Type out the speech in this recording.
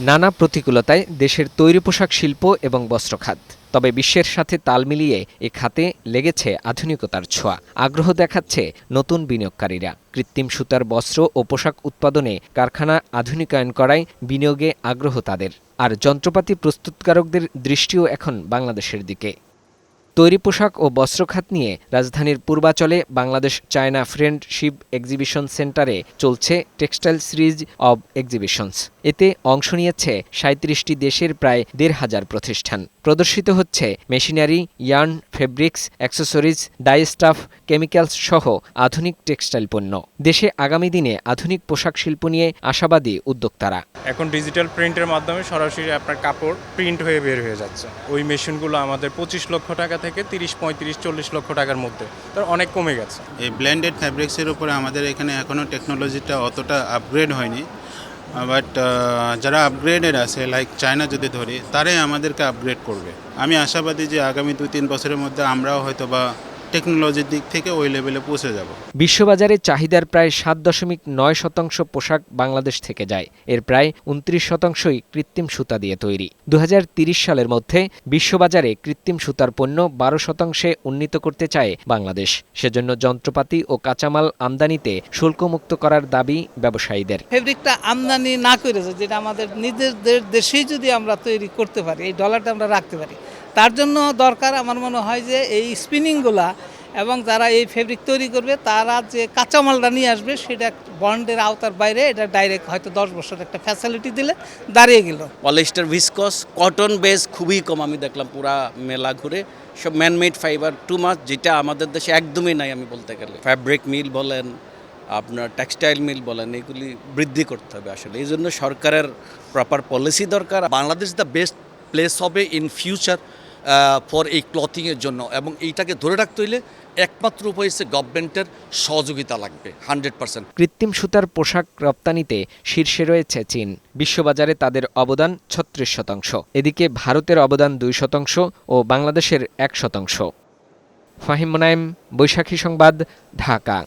নানা প্রতিকূলতায় দেশের তৈরি পোশাক শিল্প এবং বস্ত্রখাত তবে বিশ্বের সাথে তাল মিলিয়ে এ খাতে লেগেছে আধুনিকতার ছোঁয়া। আগ্রহ দেখাচ্ছে নতুন বিনিয়োগকারীরা। কৃত্রিম সুতার বস্ত্র ও পোশাক উৎপাদনে কারখানা আধুনিকায়ন করায় বিনিয়োগে আগ্রহ তাদের। আর যন্ত্রপাতি প্রস্তুতকারকদের দৃষ্টিও এখন বাংলাদেশের দিকে। তৈরি পোশাক ও বস্ত্র খাত নিয়ে রাজধানীর পূর্বাচলে বাংলাদেশ চায়না ফ্রেন্ডশিপ এক্সিবিশন সেন্টারে চলছে টেক্সটাইল সিরিজ অব এক্সিবিশনস। এতে অংশ নিয়েছে সাঁত্রিশটি দেশের প্রায় দেড় হাজার প্রতিষ্ঠান। প্রদর্শিত হচ্ছে machinery yarn fabrics accessories dyestuff chemicals সহ আধুনিক টেক্সটাইল পণ্য। দেশে আগামী দিনে আধুনিক পোশাক শিল্প নিয়ে আশাবাদী উদ্যোক্তারা। এখন ডিজিটাল প্রিন্টের মাধ্যমে সরাসরি আপনার কাপড় প্রিন্ট হয়ে বের হয়ে যাচ্ছে। ওই মেশিনগুলো আমাদের পঁচিশ লক্ষ টাকা থেকে তিরিশ, পঁয়ত্রিশ, চল্লিশ লক্ষ টাকার মধ্যে। তার অনেক কমে গেছে। এই ব্ল্যান্ডেড ফ্যাব্রিক্সের উপরে আমাদের এখানে এখনও টেকনোলজিটা অতটা আপগ্রেড হয়নি। বাট যারা আপগ্রেডেড আছে লাইক চায়না যদি ধরি, তারাই আমাদেরকে আপগ্রেড করবে। আমি আশাবাদী যে আগামী দু তিন বছরের মধ্যে আমরাও হয়তো বা টেকনোলজির দিক থেকে ওই লেভেলে পৌঁছে যাব। বিশ্ববাজারে চাহিদার প্রায় সাত দশমিক নয় শতাংশ পোশাক বাংলাদেশ থেকে যায়। এর প্রায় উনত্রিশ শতাংশই কৃত্রিম সুতা দিয়ে তৈরি। দু সালের মধ্যে বিশ্ববাজারে কৃত্রিম সুতার পণ্য বারো শতাংশে উন্নীত করতে চায় বাংলাদেশ। সেজন্য যন্ত্রপাতি ও কাঁচামাল আমদানিতে শুল্কমুক্ত করার দাবি ব্যবসায়ীদের। ফেব্রিকটা আমদানি না করেছে যেটা আমাদের নিজেদের দেশেই যদি আমরা তৈরি করতে পারি এই ডলারটা আমরা রাখতে পারি। তার জন্য দরকার আমার মনে হয় যে এই স্পিনিংগুলা এবং যারা এই ফেব্রিক তৈরি করবে, তারা যে কাঁচামালটা নিয়ে আসবে, সেটা বন্ডের আওতার বাইরে, এটা ডাইরেক্ট হয়তো দশ বছর একটা ফ্যাসিলিটি দিলে দাঁড়িয়ে গেল। পলিস্টার ভিসকস কটন বেস খুবই কম আমি দেখলাম পুরা মেলা ঘুরে। সব ম্যানমেড ফাইবার টু মাছ যেটা আমাদের দেশে একদমই নাই আমি বলতে গেলে। ফ্যাব্রিক মিল বলেন, আপনার টেক্সটাইল মিল বলেন, এগুলি বৃদ্ধি করতে হবে আসলে। এই জন্য সরকারের প্রপার পলিসি দরকার। বাংলাদেশ দ্য বেস্ট প্লেস হবে ইন ফিউচার ফর এই ক্লথিংয়ের জন্য। এবং এইটাকে ধরে রাখতে হইলে একমাত্র উপায় হচ্ছে গভর্নমেন্টের সহযোগিতা লাগবে হান্ড্রেড পার্সেন্ট কৃত্রিম সুতার পোশাক রপ্তানিতে শীর্ষে রয়েছে চীন। বিশ্ববাজারে তাদের অবদান ছত্রিশ শতাংশ। এদিকে ভারতের অবদান দুই শতাংশ ও বাংলাদেশের এক শতাংশ। ফাহিম মোনায়েম, বৈশাখী সংবাদ, ঢাকা।